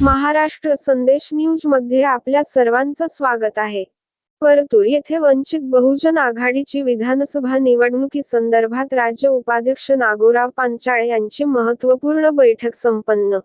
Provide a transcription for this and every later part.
महाराष्ट्र संदेश न्यूजमध्ये आपल्या सर्वांचं स्वागत आहे. परतूर येथे वंचित बहुजन आघाडीची विधानसभा निवडणुकी संदर्भात राज्य उपाध्यक्ष नागोराव पांचाळे यांची महत्त्वपूर्ण बैठक संपन्न.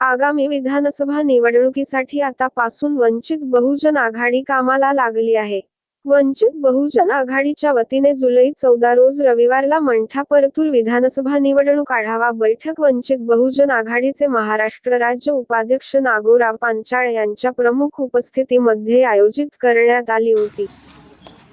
आगामी विधानसभा निवडणुकीसाठी आतापासून वंचित बहुजन आघाडी कामाला लागली आहे. वंचित बहुजन आघाडीच्या वतीने जुलै चौदा रोज रविवारला मंठा परतूर विधानसभा निवडणूक आढावा बैठक वंचित बहुजन आघाडीचे महाराष्ट्र राज्य उपाध्यक्ष नागोराव पांचाळे यांच्या प्रमुख उपस्थितीमध्ये आयोजित करण्यात आली होती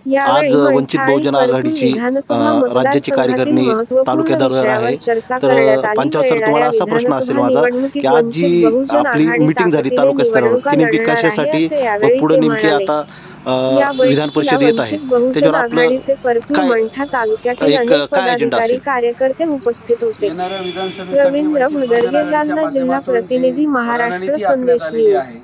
यावेळी वंचित बहुजन आघाडीची, राज्याची कार्यकारिणी विषयावर आहे. चर्चा तर, करण्यात आली पंचावत सर, येणाऱ्या तुम्हाला असा प्रश्न असेल विधानसभा माझा, निवडणुकीत की आज वंचित जी बहुजन आपली मीटिंग झाली तालुका स्तरावर निवडणुका ती नेमकी कशासाठी पुढे नेमकी. आता विधान परिषद येत आहे त्याच्यावर आपलं आघाडीचे परतूर काय- मंठा तालुक्यातील एक अनेक काय अजेंडा पदाधिकारी असेल? कार्यकर्ते उपस्थित होते रवींद्र भदरगे जालना जिल्हा प्रतिनिधी महाराष्ट्र संदेश न्यूज.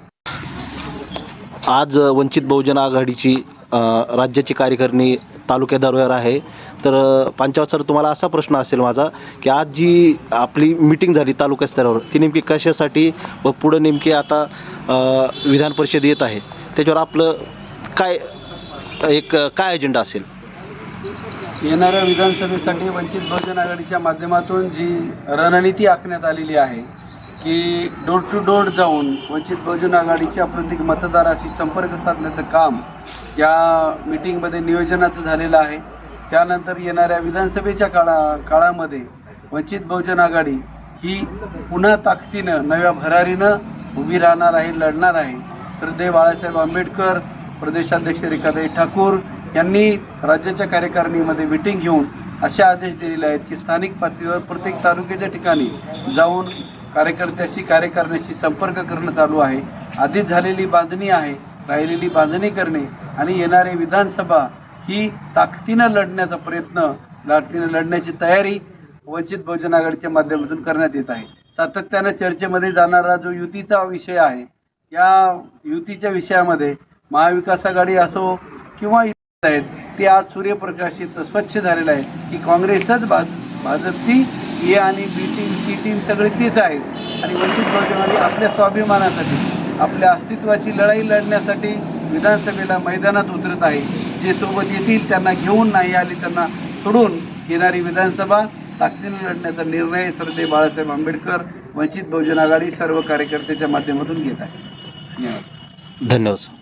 आज वंचित बहुजन आघाडीची राज्याची कार्यकारिणी तालुक्यादारावर आहे तर अ, पंचावत सर तुम्हाला असा प्रश्न असेल माझा की आज जी आपली मीटिंग झाली तालुका स्तरावर ती नेमकी कशासाठी व पुढं नेमकी आता विधान परिषद येत आहे त्याच्यावर आपलं काय एक काय अजेंडा असेल? येणाऱ्या विधानसभेसाठी वंचित बहुजन आघाडीच्या माध्यमातून जी रणनीती आखण्यात आलेली आहे की डोर टू डोर जाऊन वंचित बहुजन आघाडीच्या प्रत्येक मतदाराशी संपर्क साधण्याचं काम या मीटिंगमध्ये नियोजनाचं झालेलं आहे. त्यानंतर येणाऱ्या विधानसभेच्या काळा काळामध्ये वंचित बहुजन आघाडी ही पुन्हा ताकदीनं नव्या भरारीनं उभी राहणार आहे लढणार आहे. श्रद्धे बाळासाहेब आंबेडकर प्रदेशाध्यक्ष रेखाताई ठाकूर यांनी राज्याच्या कार्यकारिणीमध्ये मिटिंग घेऊन असे आदेश दिलेले आहेत की स्थानिक पातळीवर प्रत्येक तालुक्याच्या ठिकाणी जाऊन कार्यकर्त्याशी कार्यकारिणीशी संपर्क करणं चालू आहे. आधीच झालेली बांधणी आहे राहिलेली बांधणी करणे आणि येणारी विधानसभा ही ताकदीनं लढण्याचा प्रयत्न ताकदीनं लढण्याची तयारी वंचित बहुजन आघाडीच्या माध्यमातून करण्यात येत आहे. सातत्यानं चर्चेमध्ये जाणारा जो युतीचा विषय आहे या युतीच्या विषयामध्ये महाविकास आघाडी असो किंवा इतर आहेत ते आज सूर्यप्रकाशित स्वच्छ झालेलं आहे. की काँग्रेसच भाज भाजपची ए आणि बी टीम सी टीम सगळे तेच आहेत. आणि वंचित बहुजन आघाडी आपल्या स्वाभिमानासाठी आपल्या अस्तित्वाची लढाई लढण्यासाठी विधानसभेला मैदानात उतरत आहे. जे सोबत येतील त्यांना घेऊन नाही आले त्यांना सोडून येणारी विधानसभा ताकदीने लढण्याचा निर्णय श्रद्धे बाळासाहेब आंबेडकर वंचित बहुजन आघाडी सर्व कार्यकर्त्याच्या माध्यमातून घेत आहे. धन्यवाद. धन्यवाद